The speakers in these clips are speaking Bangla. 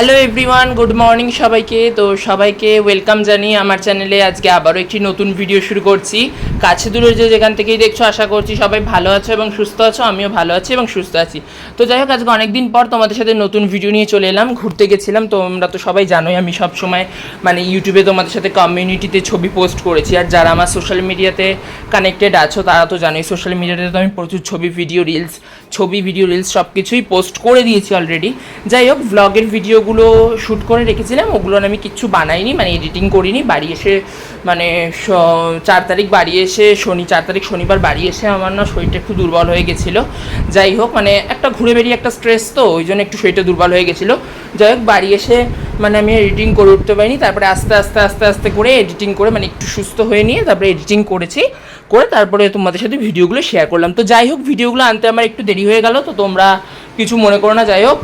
হ্যালো এভরিওয়ান গুড মর্নিং সবাইকে। তো সবাইকে ওয়েলকাম জানিয়ে আমার চ্যানেলে আজকে আবারও একটি নতুন ভিডিও শুরু করছি। কাছে দূরে যে যেখান থেকেই দেখছ, আশা করছি সবাই ভালো আছো এবং সুস্থ আছো, আমিও ভালো আছি এবং সুস্থ আছি। তো যাই হোক, আজকে অনেকদিন পর তোমাদের সাথে নতুন ভিডিও নিয়ে চলে এলাম, ঘুরতে গেছিলাম। তোমরা তো সবাই জানোই, আমি সব সময় মানে ইউটিউবে তোমাদের সাথে কমিউনিটিতে ছবি পোস্ট করেছি। আর যারা আমার সোশ্যাল মিডিয়াতে কানেক্টেড আছো, তারা তো জানোই সোশ্যাল মিডিয়াতে তো আমি প্রচুর ছবি ভিডিও রিলস ছবি ভিডিও রিলস সব কিছুই পোস্ট করে দিয়েছি অলরেডি যাই হোক ভ্লগের ভিডিওগুলো শ্যুট করে রেখেছিলাম, ওগুলো আমি কিচ্ছু বানাইনি মানে এডিটিং করিনি। বাড়ি এসে মানে চার তারিখ বাড়ি এসে শনি, চার তারিখ শনিবার বাড়ি এসে আমার না শরীরটা একটু দুর্বল হয়ে গেছিল। যাই হোক মানে একটা ঘুরে বেরিয়ে একটা স্ট্রেস তো, ওই জন্য একটু শরীরটা দুর্বল হয়ে গেছিল। যাই হোক, বাড়ি এসে মানে আমি এডিটিং করে উঠতে পারিনি, তারপরে আস্তে আস্তে আস্তে আস্তে করে এডিটিং করে মানে একটু সুস্থ হয়ে নিয়ে তারপরে এডিটিং করেছি। করে তারপরে তোমাদের সাথে ভিডিওগুলো শেয়ার করলাম। তো যাই হোক ভিডিওগুলো আনতে আমার একটু দেরি হয়ে গেল, তো তোমরা কিছু মনে করো না, যাই হোক।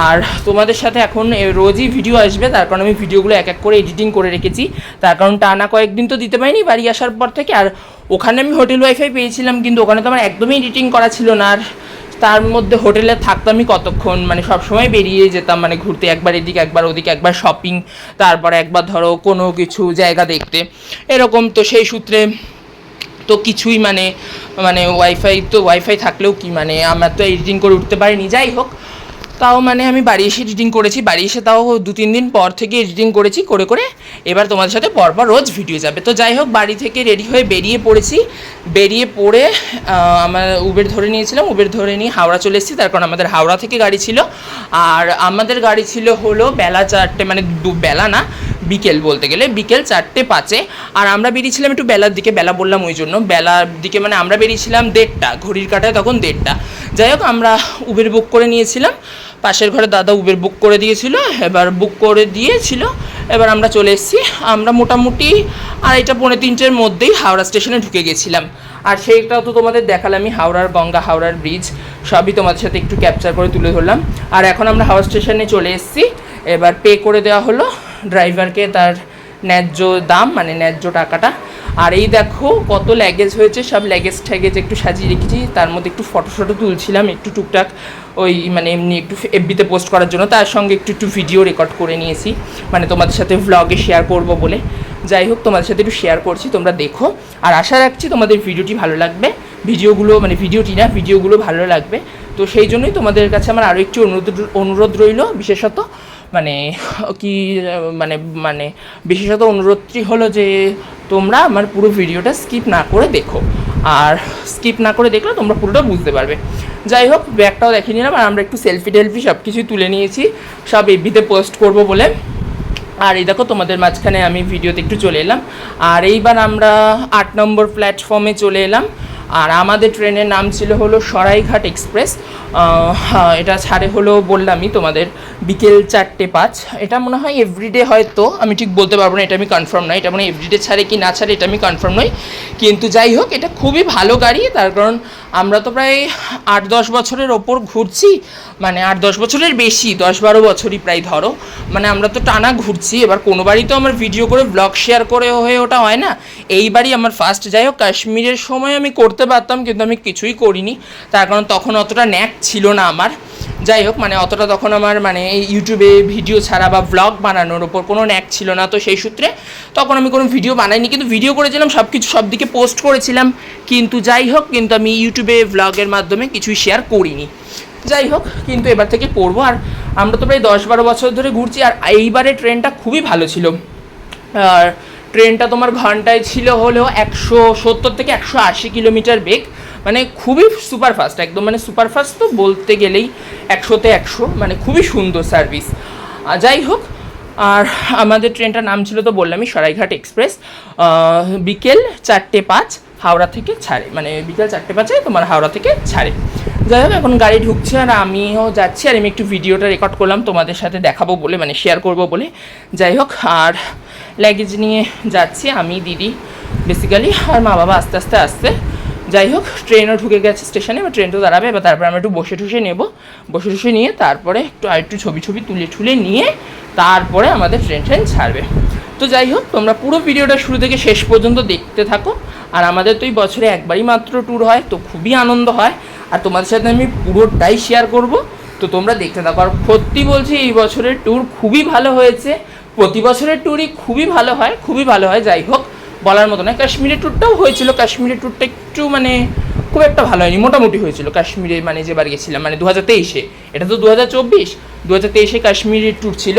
আর তোমাদের সাথে এখন রোজই ভিডিও আসবে, তার কারণ আমি ভিডিওগুলো এক এক করে এডিটিং করে রেখেছি। তার কারণ টানা কয়েকদিন তো দিতে পারিনি বাড়ি আসার পর থেকে, আর ওখানে আমি হোটেল ওয়াইফাই পেয়েছিলাম, কিন্তু ওখানে তো আমার একদমই এডিটিং করা ছিল না। আর তার মধ্যে হোটেলে থাকতামই কতক্ষণ মানে সব সময় বেরিয়ে যেতাম মানে ঘুরতে একবার এদিকে, একবার ওদিকে, একবার শপিং তারপরে একবার ধরো কোনো কিছু জায়গা দেখতে। এরকম তো সেই সূত্রে তো কিছুই মানে মানে ওয়াইফাই তো ওয়াইফাই থাকলেও কি মানে আমরা তো এডিটিং করে উঠতে পারিনি, যাই হোক। তাও মানে আমি বাড়ি এসে এডিটিং করেছি, বাড়ি এসে তাও দু তিন দিন পর থেকে এডিটিং করেছি, করে করে এবার তোমাদের সাথে পরপর রোজ ভিডিও যাবে। তো যাই হোক, বাড়ি থেকে রেডি হয়ে বেরিয়ে পড়েছি। বেরিয়ে পড়ে আমার উবের ধরে নিয়েছিলাম উবের ধরে নিয়ে হাওড়া চলে এসেছি। তার কারণ আমাদের হাওড়া থেকে গাড়ি ছিল। আর আমাদের গাড়ি ছিল হলো বেলা চারটে মানে বেলা না বিকেল বলতে গেলে, বিকেল চারটে পাঁচে। আর আমরা বেরিয়েছিলাম একটু বেলার দিকে, বেলা বললাম ওই জন্য। বেলার দিকে মানে আমরা বেরিয়েছিলাম দেড়টা, ঘড়ির কাটায় তখন দেড়টা। যাই হোক, আমরা উবের বুক করে নিয়েছিলাম। পাশের ঘরে দাদা উবের বুক করে দিয়েছিল, এবার বুক করে দিয়েছিল। এবার আমরা চলে এসেছি। আমরা মোটামুটি আড়াইটা, পৌনে তিনটের মধ্যেই হাওড়া স্টেশনে ঢুকে গেছিলাম। আর সেইটাও তো তোমাদের দেখালামই হাওড়ার গঙ্গা, হাওড়ার ব্রিজ সবই তোমাদের সাথে একটু ক্যাপচার করে তুলে ধরলাম। আর এখন আমরা হাওড়া স্টেশনে চলে এসেছি। এবার পে করে দেওয়া হলো। ড্রাইভারকে তার ন্যায্য দাম মানে ন্যায্য টাকাটা। আর এই দেখো কত ল্যাগেজ হয়েছে, সব ল্যাগেজ ট্যাগেজ একটু সাজিয়ে রেখেছি, তার মধ্যে একটু ফটো ফটো তুলছিলাম, একটু টুকটাক ওই মানে এমনি একটু এফবিতে পোস্ট করার জন্য। তার সঙ্গে একটু একটু ভিডিও রেকর্ড করে নিয়েছি মানে তোমাদের সাথে ভ্লগে শেয়ার করব বলে। যাই হোক, তোমাদের সাথে একটু শেয়ার করছি, তোমরা দেখো। আর আশা রাখছি তোমাদের ভিডিওটি ভালো লাগবে। ভিডিওগুলো মানে ভিডিওটি না ভিডিওগুলো ভালো লাগবে। তো সেই জন্যই তোমাদের কাছে আমার আরও একটি অনুরোধ অনুরোধ রইল, বিশেষত মানে কি মানে মানে বিশেষত অনুরোধটি হলো যে, তোমরা আমার পুরো ভিডিওটা স্কিপ না করে দেখো। আর স্কিপ না করে দেখলে তোমরা পুরোটা বুঝতে পারবে। যাই হোক, ব্যাগটাও দেখে নিলাম আর আমরা একটু সেলফি টেলফি সব কিছুই তুলে নিয়েছি। সব এফবিতে পোস্ট করব বলে। আর এই দেখো, তোমাদের মাঝখানে আমি ভিডিওতে একটু চলে এলাম। আর এইবার আমরা আট নম্বর প্ল্যাটফর্মে চলে এলাম। আর আমাদের ট্রেনের নাম ছিল হলো সরাইঘাট এক্সপ্রেস। হ্যাঁ, এটা ছাড়ে হলো বললামই তোমাদের বিকেল চারটে পাঁচ। এটা মনে হয় এভরিডে হয়তো আমি ঠিক বলতে পারব না এটা আমি কনফার্ম নয়। এটা মানে এভরিডে ছাড়ে কি না ছাড়ে এটা আমি কনফার্ম নই। কিন্তু যাই হোক এটা খুবই ভালো গাড়ি তার কারণ আমরা তো প্রায় আট দশ বছরের ওপর ঘুরছি। মানে আর দশ বছরের বেশি, দশ বারো বছরই প্রায় ধরো। মানে আমরা তো টানা ঘুরছি, এবার কোনো বাড়ি তো আমার ভিডিও করে ব্লগ শেয়ার করে হয়ে ওটা হয় না। এইবারই আমার ফার্স্ট যাই হোক, কাশ্মীরের সময় আমি করতে পারতাম, কিন্তু আমি কিছুই করিনি। তার কারণ তখন অতটা ন্যাক ছিল না আমার। যাই হোক মানে অতটা তখন আমার মানে এই ইউটিউবে ভিডিও ছাড়া বা ব্লগ বানানোর ওপর কোনো ন্যাক ছিল না। তো সেই সূত্রে তখন আমি কোনো ভিডিও বানাইনি, কিন্তু ভিডিও করেছিলাম সব কিছু সব দিকে পোস্ট করেছিলাম। কিন্তু যাই হোক, কিন্তু আমি ইউটিউবে ব্লগের মাধ্যমে কিছুই শেয়ার করিনি। যাই হোক, কিন্তু এবার থেকে পড়ব। আর আমরা তো প্রায় দশ বারো বছর ধরে ঘুরছি, আর এইবারে ট্রেনটা খুবই ভালো ছিল। আর ট্রেনটা তোমার ঘন্টায় ছিল হলেও একশো সত্তর থেকে একশো আশি কিলোমিটার বেগ। মানে খুবই সুপারফাস্ট, একদম মানে সুপারফাস্ট তো বলতে গেলেই একশোতে একশো মানে খুবই সুন্দর সার্ভিস। যাই হোক, আর আমাদের ট্রেনটার নাম ছিল তো বললামই, সরাইঘাট এক্সপ্রেস। বিকেল চারটে পাঁচ, হাওড়া থেকে ছাড়ে মানে বিকেল চারটে পাঁচে তোমার হাওড়া থেকে ছাড়ে। যাই হোক, এখন গাড়ি ঢুকছে আর আমিও যাচ্ছি আর আমি একটু ভিডিওটা রেকর্ড করলাম, তোমাদের সাথে দেখাবো বলে মানে শেয়ার করব বলে। যাই হোক, আর ল্যাগেজ নিয়ে যাচ্ছি আমি, দিদি বেসিক্যালি আর মা বাবা আস্তে আস্তে আসছে। যাই হোক ট্রেনও ঢুকে গেছে স্টেশনে এবার ট্রেন তো দাঁড়াবে, এবার তারপরে আমরা একটু বসে টুসে নেব। বসে টুসে নিয়ে তারপরে একটু আর একটু ছবি ছবি তুলে ঠুলে নিয়ে তারপরে আমাদের ট্রেন ট্রেন ছাড়বে। তো যাই হোক, তোমরা পুরো ভিডিওটা শুরু থেকে শেষ পর্যন্ত দেখতে থাকো। আর আমাদের তো এই বছরে একবারই মাত্র ট্যুর হয়, তো খুবই আনন্দ হয়। আর তোমাদের সাথে আমি পুরোটাই শেয়ার করব। তো তোমরা দেখতে থাকো। আর সত্যি বলছি, এই বছরের ট্যুর খুবই ভালো হয়েছে। প্রতি বছরের ট্যুরই খুবই ভালো হয়, খুবই ভালো হয়। যাই হোক, বলার মতো নয়, কাশ্মীরের ট্যুরটাও হয়েছিল। কাশ্মীরের ট্যুরটা একটু মানে খুব একটা ভালো হয়নি, মোটামুটি হয়েছিল। কাশ্মীরে মানে যেবার গেছিলাম মানে দু হাজার তেইশে। এটা তো দু হাজার চব্বিশ। দু হাজার তেইশে কাশ্মীরের ট্যুর ছিল।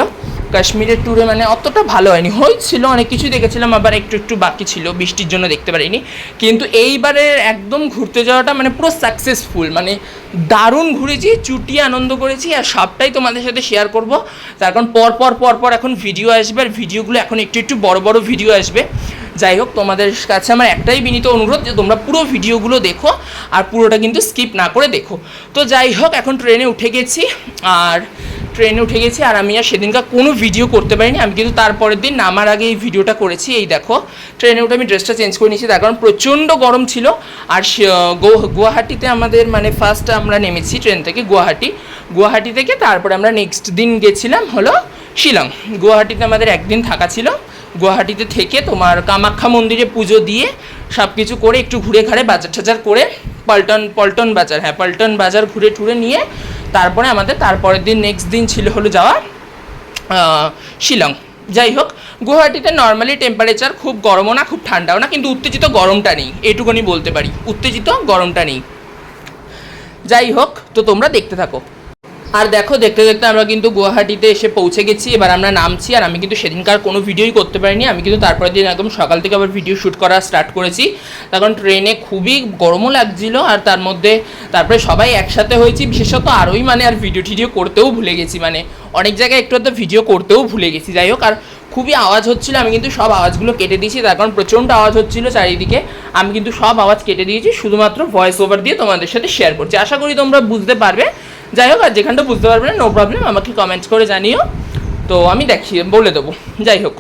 কাশ্মীরের ট্যুরে মানে অতটা ভালো হয়নি। হয়েছিল, অনেক কিছুই দেখেছিলাম, আবার একটু একটু বাকি ছিল, বৃষ্টির জন্য দেখতে পারিনি। কিন্তু এইবারে একদম ঘুরতে যাওয়াটা মানে পুরো সাকসেসফুল মানে দারুণ ঘুরেছি চুটিয়ে আনন্দ করেছি, আর সবটাই তোমাদের সাথে শেয়ার করব। তার কারণ পর পর পর পর এখন ভিডিও আসবে, আর ভিডিওগুলো এখন একটু একটু বড় বড় ভিডিও আসবে। যাই হোক, তোমাদের কাছে আমার একটাই বিনীত অনুরোধ যে তোমরা পুরো ভিডিওগুলো দেখো, আর পুরোটা কিন্তু স্কিপ না করে দেখো। তো যাই হোক, এখন ট্রেনে উঠে গেছি, আর ট্রেনে উঠে গেছি, আর আমি আর সেদিনকার কোনো ভিডিও করতে পারিনি। আমি কিন্তু তারপরের দিন নামার আগে এই ভিডিওটা করেছি। এই দেখো ট্রেনে উঠে আমি ড্রেসটা চেঞ্জ করে নিয়েছি। তার কারণ প্রচণ্ড গরম ছিল। আর গুয়াহাটিতে আমাদের মানে ফার্স্ট আমরা নেমেছি ট্রেন থেকে, গুয়াহাটি। গুয়াহাটি থেকে তারপরে আমরা নেক্সট দিন গেছিলাম হলো শিলং। গুয়াহাটিতে আমাদের একদিন থাকা ছিল। গুয়াহাটিতে থেকে তোমার কামাখ্যা মন্দিরে পুজো দিয়ে সব কিছু করে একটু ঘুরে ঘাড়ে বাজার টাজার করে পল্টন পল্টন বাজার হ্যাঁ পল্টন বাজার ঘুরে টুরে নিয়ে তারপরে আমাদের তারপরের দিন নেক্সট দিন ছিল হলো যাওয়া শিলং। যাই হোক, গুয়াহাটিতে নর্মালি টেম্পারেচার খুব গরমও না, খুব ঠান্ডাও না, কিন্তু উত্তেজিত গরমটা নেই, এটুকুনি বলতে পারি। উত্তেজিত গরমটা নেই। যাই হোক, তো তোমরা দেখতে থাকো। আর দেখো, দেখতে দেখতে আমরা কিন্তু গুয়াহাটিতে এসে পৌঁছে গেছি। এবার আমরা নামছি আর আমি কিন্তু সেদিনকার কোনো ভিডিওই করতে পারিনি। আমি কিন্তু তারপরের দিন একদম সকাল থেকে আবার ভিডিও শ্যুট করা স্টার্ট করেছি। তখন ট্রেনে খুবই গরমও লাগছিল আর তার মধ্যে তারপরে সবাই একসাথে হয়েছি। বিশেষত আরোই মানে আর ভিডিও টিডিও করতেও ভুলে গেছি। মানে অনেক জায়গায় একটু তো ভিডিও করতেও ভুলে গেছি। যাই হোক, আর খুবই আওয়াজ হচ্ছিল। আমি কিন্তু সব আওয়াজগুলো কেটে দিয়েছি। তার কারণ প্রচণ্ড আওয়াজ হচ্ছিল চারিদিকে। আমি কিন্তু সব আওয়াজ কেটে দিয়েছি। শুধুমাত্র ভয়েস ওভার দিয়ে তোমাদের সাথে শেয়ার করছি। আশা করি তোমরা বুঝতে পারবে যাই হোক, আর যেখানটা বুঝতে পারবে না নো প্রবলেম আমাকে কমেন্ট করে জানিও। তো আমি দেখিয়ে বলে দেবো। যাই হোক,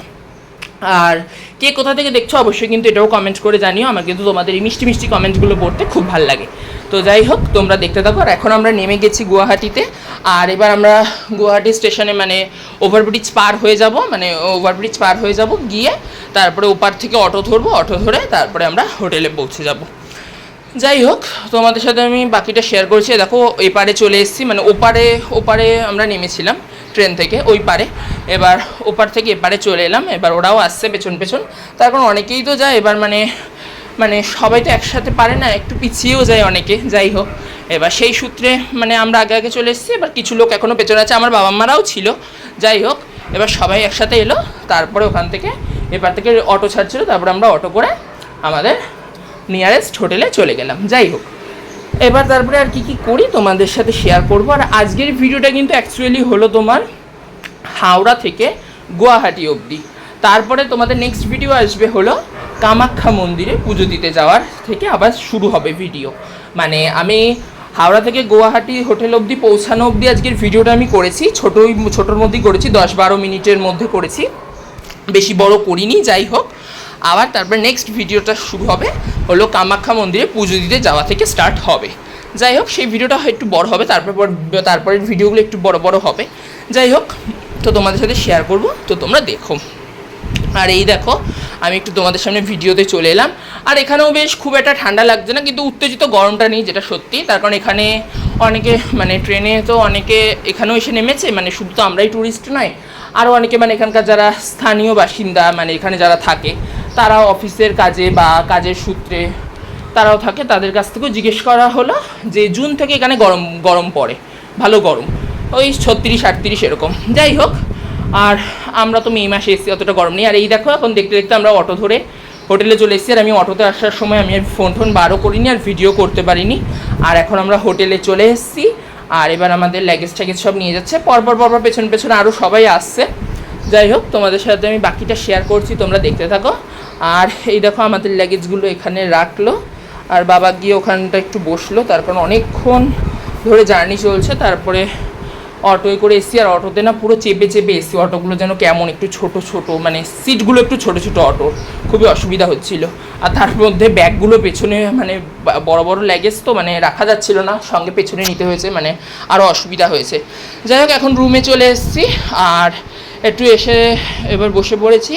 আর কে কোথা থেকে দেখছ অবশ্যই কিন্তু এটাও কমেন্ট করে জানিও। আমার কিন্তু তোমাদের এই মিষ্টি মিষ্টি কমেন্টগুলো পড়তে খুব ভালো লাগে। তো যাই হোক, তোমরা দেখতে থাকো, আর এখন আমরা নেমে গেছি গুয়াহাটিতে। আর এবার আমরা গুয়াহাটি স্টেশনে মানে ওভারব্রিজ পার হয়ে যাব মানে ওভারব্রিজ পার হয়ে যাব গিয়ে, তারপরে ওপার থেকে অটো ধরবো, অটো ধরে তারপরে আমরা হোটেলে পৌঁছে যাব। যাই হোক, তোমাদের সাথে আমি বাকিটা শেয়ার করছি। দেখো, এপারে চলে এসেছি মানে ওপারে ওপারে আমরা নেমেছিলাম ট্রেন থেকে, ওই পারে। এবার ওপার থেকে এপারে চলে এলাম, এবার ওরাও আসছে পেছন পেছন। তার কারণ অনেকেই তো যায়, এবার মানে মানে সবাই তো একসাথে পারে না, একটু পিছিয়েও যায় অনেকে, যাই হোক। এবার সেই সূত্রে মানে আমরা আগে আগে চলে এসেছি, এবার কিছু লোক এখনও পেছনে আছে, আমার বাবা মারাও ছিল। যাই হোক, এবার সবাই একসাথে এলো, তারপরে ওখান থেকে, এপার থেকে অটো ছাড়ছিল, তারপরে আমরা অটো করে আমাদের নিয়ারেস্ট হোটেলে চলে গেলাম, যাই হোক। এবার তারপরে আর কি কি করি তোমাদের সাথে শেয়ার করব। আর আজকের ভিডিওটা কিন্তু অ্যাকচুয়ালি হলো তোমার হাওড়া থেকে গুয়াহাটি অবধি। তারপরে তোমাদের নেক্সট ভিডিও আসবে হলো কামাখ্যা মন্দিরে পুজো দিতে যাওয়ার থেকে আবার শুরু হবে ভিডিও মানে আমি হাওড়া থেকে গুয়াহাটি হোটেল অবধি পৌঁছানো অবধি আজকের ভিডিওটা আমি করেছি। ছোটোই ছোটোর মধ্যেই করেছি, দশ বারো মিনিটের মধ্যে করেছি। বেশি বড় করিনি, যাই হোক। আবার তারপর নেক্সট ভিডিওটা শুরু হবে, হলো কামাখ্যা মন্দিরে পুজো দিতে যাওয়া থেকে স্টার্ট হবে। যাই হোক, সেই ভিডিওটা একটু বড় হবে, তারপর পর- তারপরের ভিডিওগুলো একটু বড় বড় হবে। যাই হোক, তো তোমাদের সাথে শেয়ার করব, তো তোমরা দেখো। আর এই দেখো, আমি একটু তোমাদের সামনে ভিডিওতে চলে এলাম। আর এখানেও বেশ খুব একটা ঠান্ডা লাগছে না, কিন্তু উত্তেজিত গরমটা নেই, যেটা সত্যি। তার কারণ এখানে অনেকে মানে ট্রেনে তো অনেকে এখানেও এসে নেমেছে মানে শুধু তো আমরাই ট্যুরিস্ট নয় আরও অনেকে মানে এখানকার যারা স্থানীয় বাসিন্দা মানে এখানে যারা থাকে তারা অফিসের কাজে বা কাজের সূত্রে তারাও থাকে, তাদের কাছ থেকেও জিজ্ঞেস করা হলো যে জুন থেকে এখানে গরম গরম পড়ে, ভালো গরম। ওই ছত্রিশ, আটত্রিশ এরকম। যাই হোক, আর আমরা তো মে মাসে এসেছি, অতটা গরম নেই। আর এই দেখো, এখন দেখতে দেখতে আমরা অটো ধরে হোটেলে চলে এসেছি। আর আমি অটোতে আসার সময় আমি আর ফোন টোন বারও করিনি, আর ভিডিও করতে পারিনি। আর এখন আমরা হোটেলে চলে এসেছি। আর এবার আমাদের ল্যাগেজ ট্যাগেজ সব নিয়ে যাচ্ছে। পরপর পরপর পেছন পেছন আরও সবাই আসছে। যাই হোক, তোমাদের সাথে আমি বাকিটা শেয়ার করছি, তোমরা দেখতে থাকো। আর এই দেখো আমাদের ল্যাগেজগুলো এখানে রাখল। আর বাবা গিয়ে ওখানটা একটু বসল, তারপর অনেকক্ষণ ধরে জার্নি চলছে। তারপরে অটোয় করে এসছি, আর অটোতে না পুরো চেপে চেপে এসছি। অটোগুলো যেন কেমন একটু ছোট ছোট মানে সিটগুলো একটু ছোট ছোট অটোর খুবই অসুবিধা হচ্ছিল। আর তার মধ্যে ব্যাগগুলো পেছনে মানে বড় বড় ল্যাগেজ তো মানে রাখা যাচ্ছিল না, সঙ্গে পেছনে নিতে হয়েছে মানে আরও অসুবিধা হয়েছে। যাই হোক, এখন রুমে চলে এসেছি, আর একটু এসে এবার বসে পড়েছি।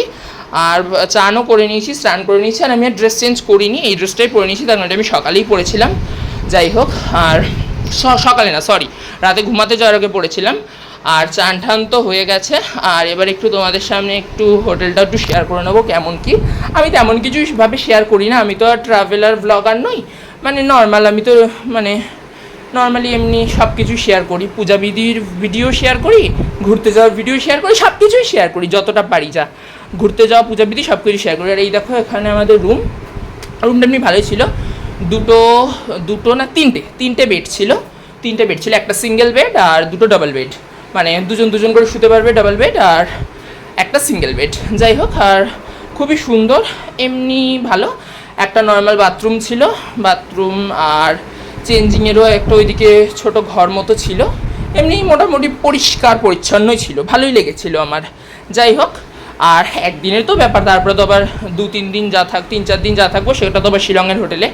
আর চানও করে নিয়েছি, স্নান করে নিয়েছি, আর আমি আর ড্রেস চেঞ্জ করিনি। এই ড্রেসটাই পরে নিয়েছি, তার মানে আমি সকালেই পরেছিলাম। যাই হোক, আর সকালে না সরি রাতে ঘুমাতে যাওয়ার আগে পড়েছিলাম আর চান ঠান তো হয়ে গেছে, আর এবার একটু তোমাদের সামনে একটু হোটেলটা একটু শেয়ার করে নেব, কেমন কি। আমি তেমন কিছুভাবে শেয়ার করি না, আমি তো আর ট্রাভেলার ব্লগার নই। মানে নর্মাল আমি তো মানে নর্মালি এমনি সব কিছু শেয়ার করি পূজাবিধির ভিডিও শেয়ার করি, ঘুরতে যাওয়ার ভিডিও শেয়ার করি সব কিছুই শেয়ার করি, যতটা পারি যা। ঘুরতে যাওয়া, পূজা বিধি সব কিছু শেয়ার করি। আর এই দেখো এখানে আমাদের রুম রুমটা এমনি ভালোই ছিল। দুটো দুটো না তিনটে তিনটে বেড ছিল। তিনটে বেড ছিল, একটা সিঙ্গেল বেড আর দুটো ডাবল বেড মানে দুজন দুজন করে শুতে পারবে ডাবল বেড আর একটা সিঙ্গেল বেড যাই হোক, আর খুবই সুন্দর, এমনি ভালো। একটা নর্মাল বাথরুম ছিল বাথরুম আর চেঞ্জিংয়েরও একটা ওইদিকে ছোট ঘর মতো ছিল। এমনি মোটামুটি পরিষ্কার, পরিচ্ছন্নই ছিল। ভালোই লেগেছিল আমার। যাই হোক, আর একদিনের তো ব্যাপার, তারপরে তো আবার দু, তিন দিন যা থাক, তিন, চার দিন যা থাকব, সেটা তো আবার শিলংয়ের হোটেলে।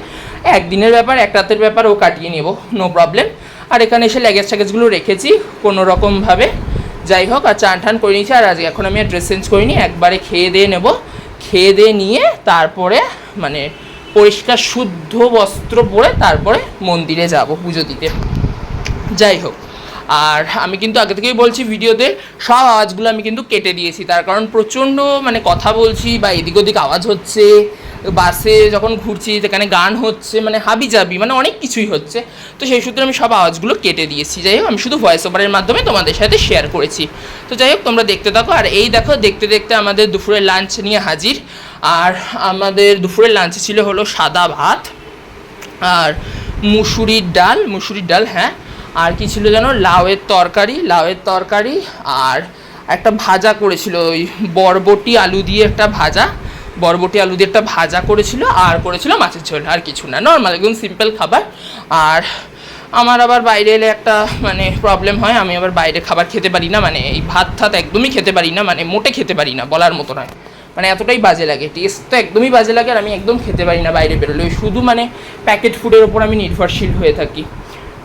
একদিনের ব্যাপার, এক রাতের ব্যাপার, ও কাটিয়ে নেব নো প্রবলেম আর এখানে এসে ল্যাগেজ ট্যাগেজগুলো রেখেছি, কোনো রকমভাবে যাই হোক, আর চান টান করে নিয়েছি, আর আজকে এখন আমি ড্রেস চেঞ্জ করিনি। একবারে খেয়ে দিয়ে নেব। খেয়ে দিয়ে নিয়ে, তারপরে মানে পরিষ্কার, শুদ্ধ বস্ত্র পরে তারপরে মন্দিরে যাব, পুজো দিতে। যাই হোক, আর আমি কিন্তু আগে থেকেই বলছি ভিডিওতে, সব আওয়াজগুলো আমি কিন্তু কেটে দিয়েছি। তার কারণ প্রচণ্ড মানে কথা বলছি বা এদিক ওদিক আওয়াজ হচ্ছে, বাসে যখন ঘুরছি, যেখানে গান হচ্ছে মানে হাবি জাবি মানে অনেক কিছুই হচ্ছে। তো সেই সূত্রে আমি সব আওয়াজগুলো কেটে দিয়েছি। যাই হোক, আমি শুধু ভয়েস ওভারের মাধ্যমে তোমাদের সাথে শেয়ার করেছি। তো যাই হোক, তোমরা দেখতে থাকো। আর এই দেখো, দেখতে দেখতে আমাদের দুপুরের লাঞ্চ নিয়ে হাজির। আর আমাদের দুপুরের লাঞ্চে ছিল হলো সাদা ভাত আর মুসুরির ডাল মুসুরির ডাল হ্যাঁ। আর কি ছিল যেন? লাউয়ের তরকারি লাউয়ের তরকারি আর একটা ভাজা করেছিল ওই বরবটি আলু দিয়ে একটা ভাজা। বরবটি আলু দিয়ে একটা ভাজা করেছিল আর করেছিল মাছের ঝোল, আর কিছু না। নর্মাল একদম সিম্পল খাবার। আর আমার আবার বাইরে এলে একটা মানে প্রবলেম হয়, আমি আবার বাইরে খাবার খেতে পারি না মানে এই ভাত ঠাত একদমই খেতে পারি না মানে মোটে খেতে পারি না, বলার মতো নয়। মানে এতটাই বাজে লাগে। টেস্ট তো একদমই বাজে লাগে আর আমি একদম খেতে পারি না বাইরে বেরোলে। ওই শুধু মানে প্যাকেট ফুডের ওপর আমি নির্ভরশীল হয়ে থাকি।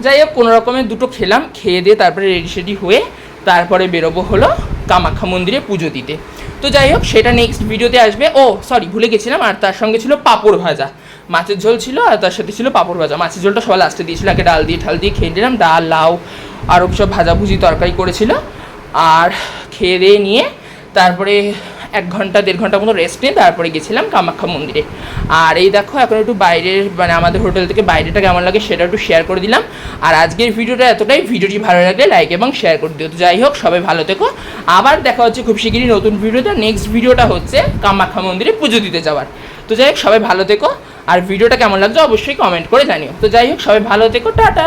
যাই হোক, কোনো রকমের দুটো খেলাম, খেয়ে দিয়ে তারপরে রেডি সেডি হয়ে তারপরে বেরোবো হলো কামাখ্যা মন্দিরে পুজো দিতে। তো যাই হোক, সেটা নেক্সট ভিডিওতে আসবে। ও সরি ভুলে গেছিলাম। আর তার সঙ্গে ছিল পাঁপড় ভাজা। মাছের ঝোল ছিল আর তার সাথে ছিল পাঁপড় ভাজা। মাছের ঝোলটা সবাই লাস্টে দিয়েছিল। আগে ডাল দিয়ে ঠাল দিয়ে খেয়ে নিলাম। ডাল, লাউ আরও সব ভাজাভুজি তরকারি করেছিল। আর খেয়ে দিয়ে নিয়ে তারপরে এক ঘণ্টা, দেড় ঘণ্টা মতো রেস্ট নিয়ে তারপরে গেছিলাম কামাখ্যা মন্দিরে। আর এই দেখো, এখন একটু বাইরের মানে আমাদের হোটেল থেকে বাইরেটা কেমন লাগে সেটা একটু শেয়ার করে দিলাম। আর আজকের ভিডিওটা এতটাই। ভিডিওটি ভালো লাগলে লাইক এবং শেয়ার করে দিও। তো যাই হোক, সবাই ভালো থেকো। আবার দেখা হচ্ছে খুব শিগগিরই নতুন ভিডিওতে। নেক্সট ভিডিওটা হচ্ছে কামাখ্যা মন্দিরে পুজো দিতে যাওয়ার। তো যাই হোক, সবাই ভালো থেকো। আর ভিডিওটা কেমন লাগছে অবশ্যই কমেন্ট করে জানিও। তো যাই হোক, সবাই ভালো থেকো। টাটা!